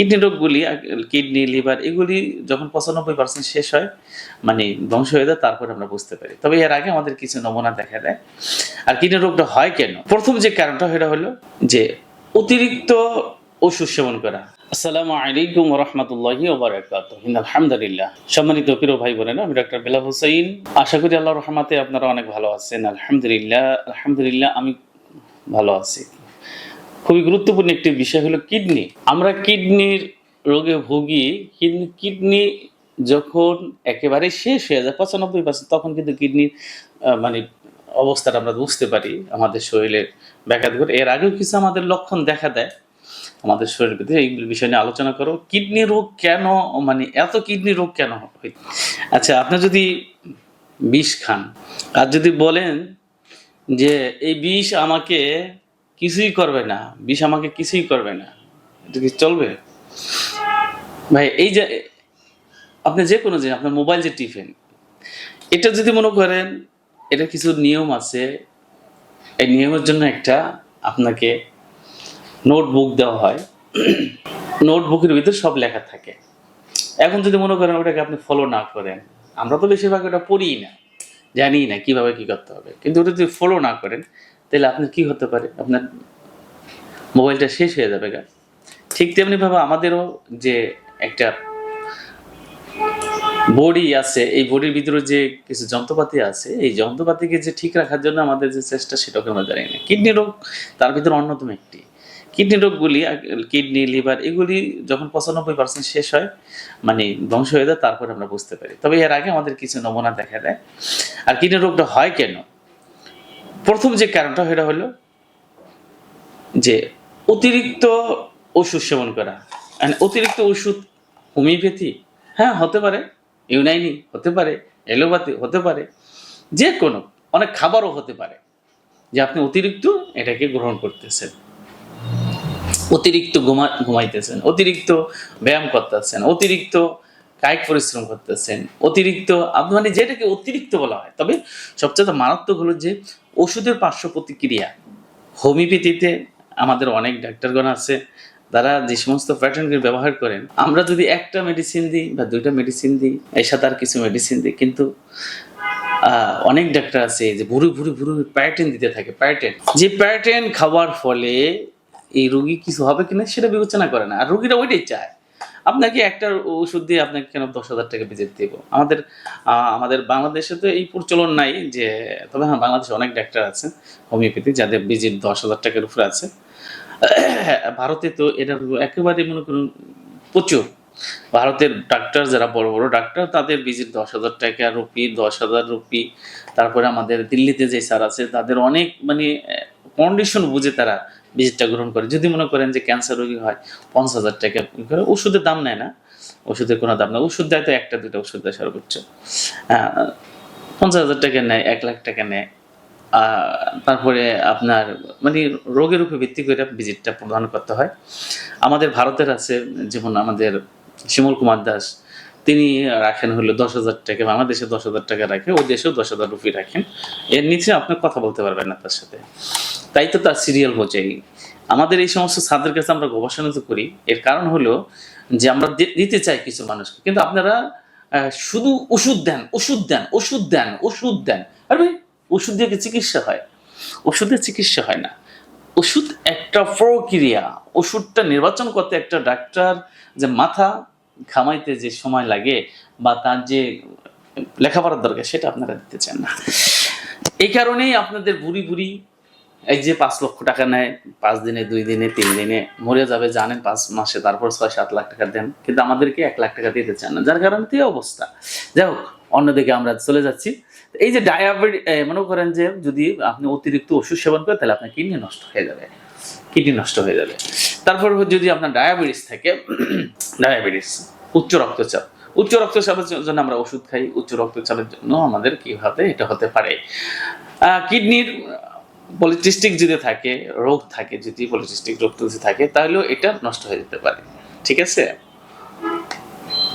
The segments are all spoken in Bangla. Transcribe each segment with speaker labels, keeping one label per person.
Speaker 1: কিডনি রোগগুলি, কিডনি, লিভার এগুলি যখন পঁচানব্বই পার্সেন্ট শেষ হয় মানে ধ্বংস হয়ে যায়, তারপরে আমরা বুঝতে পারি। তবে এর আগে আমাদের কিছু নমুনা দেখা দেয়। আর কিডনি রোগটা হয় কেন? প্রথম যে কারণটা সেটা হলো যে অতিরিক্ত ওষুধ সেবন করা। আসসালামু আলাইকুম রহমতুল্লাহি আলহামদুলিল্লাহ। সম্মানিত প্রিয় ভাই বোনেরা আমি ডক্টর বেলা হুসাইন। আশা করি আল্লাহ রহমাতে আপনারা অনেক ভালো আছেন। আলহামদুলিল্লাহ আলহামদুলিল্লাহ, আমি ভালো আছি। খুবই গুরুত্বপূর্ণ একটি বিষয় হলো কিডনি। আমরা কিডনির রোগে ভুগি, কিডনি যখন একেবারে শেষ হয়ে যায়, পঁচানব্বই পার্সেন্ট তখন কিন্তু কিডনির মানে অবস্থাটা আমরা বুঝতে পারি আমাদের শরীরের ব্যাঘাত ঘটে। এর আগেও কিছু আমাদের লক্ষণ দেখা দেয়। আমাদের শরীরের ভিতরে এই বিষয় নিয়ে আলোচনা করো। কিডনি রোগ কেন মানে এত কিডনি রোগ কেন হয়? আচ্ছা আপনি যদি বিষ খান, আর যদি বলেন যে এই বিষ আমাকে কিছুই করবে না, বিষ আমাকে কিছুই করবে না। এটা কি চলবে? ভাই, এই যে, আপনি যে কোনো জিনিস, আপনার মোবাইল যে টিফিন, এটা যদি মনে করেন, এটা কিছু নিয়ম আছে। এই নিয়মের জন্য একটা আপনাকে নোটবুক দেওয়া হয়। নোটবুকের ভিতরে সব লেখা থাকে। এখন যদি মনে করেন ওটাকে আপনি ফলো না করেন, আমরা তো বেশিরভাগ ওটা পড়িই না জানি না কীভাবে কি করতে হবে। কিন্তু ওটা যদি ফলো না করেন তাহলে আপনার কি হতে পারে? আপনার মোবাইলটা শেষ হয়ে যাবে গা ঠিক তেমনি ভাবে আমাদেরও যে একটা বডি আছে, এই বডির ভিতরে যে কিছু যন্ত্রপাতি আছে, এই যন্ত্রপাতিকে যে ঠিক রাখার জন্য আমাদের যে চেষ্টা, সেটাকে আমরা জানি না। কিডনি রোগ, তার ভিতরে অন্যতম একটি। কিডনি রোগগুলি, কিডনি, লিভার, এগুলি যখন পঁচানব্বই পার্সেন্ট শেষ হয় মানে ধ্বংস হয়ে যায়, তারপরে আমরা বুঝতে পারি। তবে এর আগে আমাদের কিছু নমুনা দেখা দেয়। আর কিডনি রোগটা হয় কেন? প্রথম যে কারণটা সেটা হলো যে অতিরিক্ত ওষুধ সেবন করা। অতিরিক্ত ওষুধ হোমিওপ্যাথি হ্যাঁ হতে পারে, ইউনাইনি হতে পারে এলোপ্যাথি হতে পারে, যে কোনো, অনেক খাবারও হতে পারে যে আপনি অতিরিক্ত এটাকে গ্রহণ করতেছেন। অতিরিক্ত ঘুমা, ঘুমাইতেছেন, অতিরিক্ত ব্যায়াম করতেছেন, অতিরিক্ত কায়িক পরিশ্রম করতেছেন। অতিরিক্ত আপনি মানে যেটাকে অতিরিক্ত বলা হয়। তবে সবচেয়ে মারাত্মক হলো যে, ওষুধের পার্শ্ব প্রতিক্রিয়া। হোমিওপ্যাথিতে আমাদের অনেক ডাক্তারগণ আছে, তারা যে সমস্ত প্যাটার্নগুলি ব্যবহার করেন, আমরা যদি একটা মেডিসিন দিই বা দুইটা মেডিসিন দিই, এর সাথে আর কিছু মেডিসিন দিই, কিন্তু অনেক ডাক্তার আছে যে ভুরু ভুরু ভুরু প্যাটার্ন দিতে থাকে প্যাটার্ন যে প্যাটার্ন খাওয়ার ফলে এই রুগী কিছু হবে কিনা সেটা বিবেচনা করে না। আর রুগীরা ওইটাই চায়। আপনাকে একটা ওষুধ দিয়ে আপনাকে কেন দশ হাজার টাকা ভিজিট দেবো? আমাদের আমাদের বাংলাদেশে তো এই প্রচলন নাই যে, তবে হ্যাঁ বাংলাদেশে অনেক ডাক্তার আছে হোমিওপ্যাথি যাদের ভিজিট দশ হাজার টাকার উপরে আছে। ভারতে তো এটা একেবারে মনে করুন প্রচুর। ভারতের ডাক্তার যারা বড় বড় ডাক্তার তাদের ভিজিট দশ হাজার টাকা রুপি, দশ হাজার রুপি। তারপরে আমাদের দিল্লিতে যে স্যার আছে, তাদের অনেক মানে কন্ডিশন বুঝে তারা ভিজিটটা গ্রহণ করে। যদি মনে করেন যে ক্যান্সার রোগী হয়, পঞ্চাশ হাজার টাকা করে ওষুধের দাম নেয় না। ওষুধের কোনো দাম নেই। ওষুধ দেয় তো একটা দুটো ওষুধ দেয় সর্বোচ্চ। পঞ্চাশ হাজার টাকা নেয়, এক লাখ টাকা নেয়। তারপরে আপনার মানে রোগের উপর ভিত্তি করে ভিজিটটা প্রদান করতে হয়। আমাদের ভারতের আছে, যেমন আমাদের শিমল কুমার দাস, তিনি রাখেন হলো দশ হাজার টাকা, বাংলাদেশে দশ হাজার টাকা রাখে ওই দেশেও দশ হাজার রুপি রাখেন। এর নিচে আপনি কথা বলতে পারবেন না তার সাথে। তাই তো তার সিরিয়াল বোঝাই আমাদের এই সমস্ত ছাত্রের কাছে আমরা গবেষণা তো করি। এর কারণ হলো যে আমরা দিতে চাই কিছু মানুষকে। কিন্তু আপনারা শুধু ওষুধ দেন ওষুধ দেন ওষুধ দেন ওষুধ দেন। আরে ভাই, ওষুধ দিয়ে চিকিৎসা হয়? ওষুধের চিকিৎসা হয় না। ওষুধ একটা প্রক্রিয়া। ওষুধটা নির্বাচন করতে একটা ডাক্তার যে মাথা ঘামাইতে যে সময় লাগে বা তার যে লেখাপড়ার দরকার, সেটা আপনারা দিতে চান না। এই কারণেই আপনাদের বুড়ি বুড়ি এই যে পাঁচ লক্ষ টাকা নেয়, পাঁচ দিনে, দুই দিনে, তিন দিনে, মরে যাবে, জানেন পাঁচ মাসে, তারপর ছয়, সাত লাখ টাকা দেন। কিন্তু আমাদেরকে এক লাখ টাকা দিতে চান না, যার কারণে তো অবস্থা। যাই হোক, অন্যদিকে আমরা চলে যাচ্ছি। এই যে ডায়াবেটিস মনে করেন যে যদি আপনি অতিরিক্ত ওষুধ সেবন করেন, তাহলে আপনার কিডনি নষ্ট হয়ে যাবে। কিডনি নষ্ট হয়ে যাবে। তারপর যদি আপনার ডায়াবেটিস থাকে ডায়াবেটিস উচ্চ রক্তচাপ। উচ্চ রক্তচাপের জন্য আমরা ওষুধ খাই। উচ্চ রক্তচাপের জন্য আমাদের কি হবে এটা হতে পারে। কিডনির পলিটিস্টিক যদি থাকে, রোগ থাকে, যদি পলিটিস্টিক রোগ যদি থাকে, তাহলেও এটা নষ্ট হয়ে যেতে পারে। ঠিক আছে?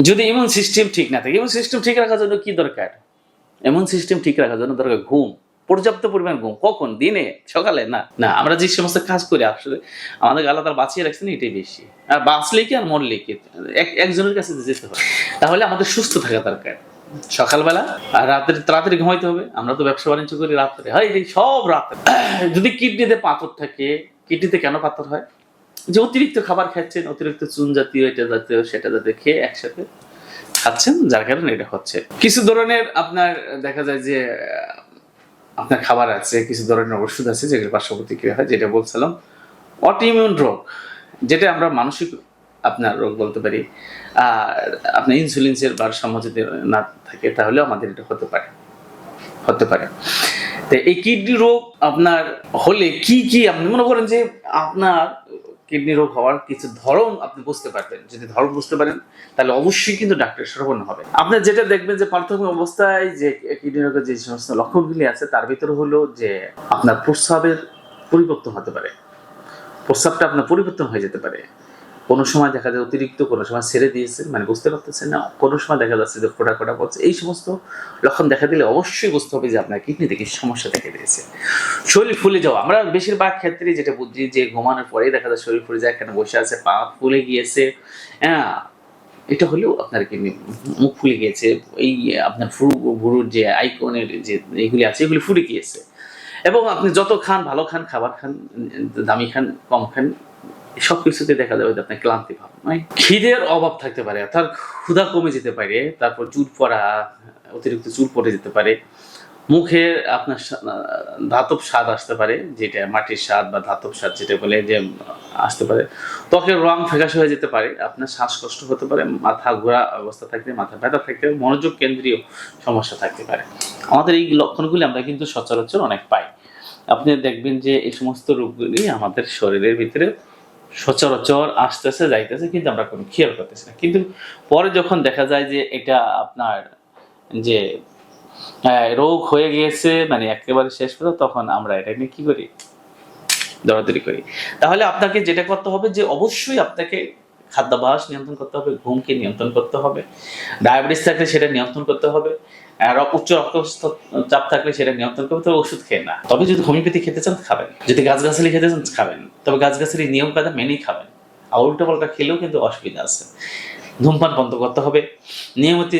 Speaker 1: যদি ইমিউন সিস্টেম ঠিক না থাকে ইমিউন সিস্টেম ঠিক রাখার জন্য কি দরকার? ইমিউন সিস্টেম ঠিক রাখার জন্য দরকার ঘুম, পর্যাপ্ত পরিমাণ ঘুম। কখন? দিনে? সকালে? না। না, আমরা যে সমস্ত কাজ করি, আসলে আমাদের আল্লাহ তার বাঁচিয়ে রাখছেন, এটাই বেশি। আর বাঁচলে কি আর মরলে কি? এক- একজনের কাছে যেতে হবে। তাহলে আমাদের সুস্থ থাকা দরকার। সকালবেলা আর রাত্রে তাড়াতাড়ি ঘুমাইতে হবে। আমরা তো ব্যবসা বাণিজ্য করি রাত্রে। হয়, এই সব রাত্রে। যদি কিডনিতে পাথর থাকে, কিডনিতে কেন পাথর হয়? যে অতিরিক্ত খাবার খাচ্ছেন, অতিরিক্ত চুন জাতীয়, এটা জাতীয়, সেটা জাতীয় খেয়ে একসাথে খাচ্ছেন, যার কারণে এটা হচ্ছে। কিছু ধরনের আপনার, দেখা যায় যে, আপনার খাবার আছে, কিছু ধরনের ওষুধ আছে, যেগুলো পার্শ্ব প্রতিক্রিয়া হয়, যেটা বলছিলাম, অটিমিউন রোগ, যেটা আমরা মানসিক আপনার রোগ বলতে পারি। আর আপনার ইনসুলিনসের ভারসাম্য যদি না থাকে তাহলে আমাদের এটা হতে পারে। হতে পারে। তো এই কিডনি রোগ আপনার হলে কি কি আপনি মনে করেন যে আপনার কিডনি রোগ হওয়ার কিছু ধরন আপনি বুঝতে পারবেন। যদি ধরন বুঝতে পারেন, তাহলে অবশ্যই কিন্তু ডাক্তার শরণাপন্ন হবে। আপনি যেটা দেখবেন যে প্রাথমিক অবস্থায় যে কিডনি রোগের যে সমস্ত লক্ষণগুলি আছে, তার ভিতরে হলো যে আপনার প্রস্রাবের পরিবর্তন হতে পারে। প্রস্রাবটা আপনার পরিবর্তন হয়ে যেতে পারে। কোনো সময় দেখা যায় অতিরিক্ত, কোনো সময় ছেড়ে দিয়েছে মানে বুঝতে পারতেছেন না, কোনো সময় দেখা যাচ্ছে যে ফোটা ফোটা পড়ছে। এই সমস্ত লক্ষণ দেখা দিলে অবশ্যই বুঝতে হবে যে আপনার কিডনিতে কিছু সমস্যা দেখা দিয়েছে। শরীর ফুলে যাওয়া, আমরা বেশিরভাগ ক্ষেত্রে যেটা বুঝি যে ঘুমানোর পরেই দেখা যায় শরীর ফুলে যায়, এখানে বসে আছে, পা ফুলে গিয়েছে। হ্যাঁ এটা হলেও আপনার কিডনি, মুখ ফুলে গিয়েছে, এই আপনার ফুরু ভুরুর যে আইকনের যে এগুলি আছে, এগুলি ফুলে গিয়েছে। এবং আপনি যত খান, ভালো খান, খাবার খান, দামি খান, কম খান সব কিছুতে দেখা যাবে যে আপনার ক্লান্তি ভাব নয় খিদের অভাব থাকতে পারে তার ক্ষুধা কমে যেতে পারে, তারপর চুল পড়া, অতিরিক্ত চুল পড়ে যেতে পারে, মুখে আপনার ধাতব স্বাদ আসতে পারে, যেটা মাটির স্বাদ বা ধাতব স্বাদ যেটা বলে যে আসতে পারে ত্বকের রং ফ্যাকাশে হয়ে যেতে পারে, আপনার শ্বাসকষ্ট হতে পারে, মাথা ঘোরা অবস্থা থাকতে, মাথা ব্যথা থাকতে মনোযোগ কেন্দ্রীয় সমস্যা থাকতে পারে। আমাদের এই লক্ষণগুলি আমরা কিন্তু সচরাচর অনেক পাই। আপনি দেখবেন যে এই সমস্ত রোগগুলি আমাদের শরীরের ভিতরে সচরাচর আসতেছে, যাইতেছে, কিন্তু আমরা কোনো খেয়াল করতেছি না। কিন্তু পরে যখন দেখা যায় যে এটা আপনার যে রোগ হয়ে গিয়েছে মানে একেবারে শেষ পর্যন্ত, তখন আমরা এটা নিয়ে কি করি? দৌড়াদৌড়ি করি। তাহলে আপনাকে যেটা করতে হবে যে, অবশ্যই আপনাকে খাদ্যাভ্যাস নিয়ন্ত্রণ করতে হবে, ঘুমকে নিয়ন্ত্রণ করতে হবে, ডায়াবেটিস থাকলে সেটা নিয়ন্ত্রণ করতে হবে উচ্চ রক্তচাপ চাপ থাকলে সেটা নিয়ন্ত্রণ করতে হবে ওষুধ খেয়ে না। তবে যদি হোমিওপ্যাথি খেতে চান, খাবেন। যদি গাছগাছালি খেতে চান, খাবেন। তবে গাছগাছালি নিয়ম কায়দা মেনেই খাবেন। আর উল্টো পাল্টা খেলেও কিন্তু অসুবিধা আছে। ধূমপান বন্ধ করতে হবে। নিয়মিত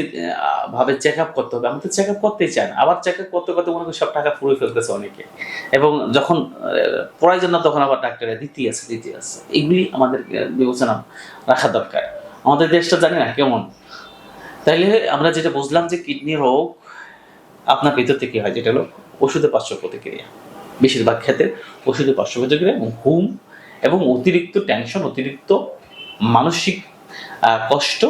Speaker 1: ভাবে চেক আপ করতে হবে। আমি তো চেক আপ করতেই চাই না। আবার চেক আপ করতে করতে মনে করি সব টাকা পুরো ফেলতেছে অনেকে। এবং যখন প্রয়োজন না, তখন আবার ডাক্তারের দিতে আছে দিতে আছে। এগুলি আমাদের বিবেচনা রাখা দরকার। আমাদের দেশটা জানি না কেমন। তাইলে আমরা যেটা বুঝলাম যে কিডনি রোগ আপনার ভিতর থেকে হয়, যেটা হলো ওষুধের পার্শ্ব প্রতিক্রিয়া। বেশিরভাগ ক্ষেত্রে ওষুধের পার্শ্ব প্রতিক্রিয়া এবং ঘুম এবং অতিরিক্ত টেনশন অতিরিক্ত মানসিক কষ্ট,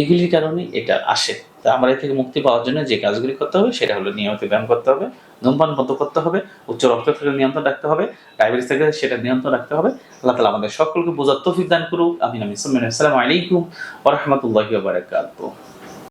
Speaker 1: এগুলির কারণে এটা আসে। তা আমরা এর থেকে মুক্তি পাওয়ার জন্য যে কাজগুলি করতে হবে, সেটা হলো নিয়মিত ব্যায়াম করতে হবে, ধূমপান বন্ধ করতে হবে, উচ্চ রক্তচাপের নিয়ন্ত্রণ রাখতে হবে ডায়াবেটিস থেকে সেটা নিয়ন্ত্রণ রাখতে হবে। আল্লাহ তালা আমাদের সকলকে বোঝার তৌফিক দান করুক। আমি নামি আসসালামু আলাইকুম ওরহমতুল্লাহি বারাকাতুহ।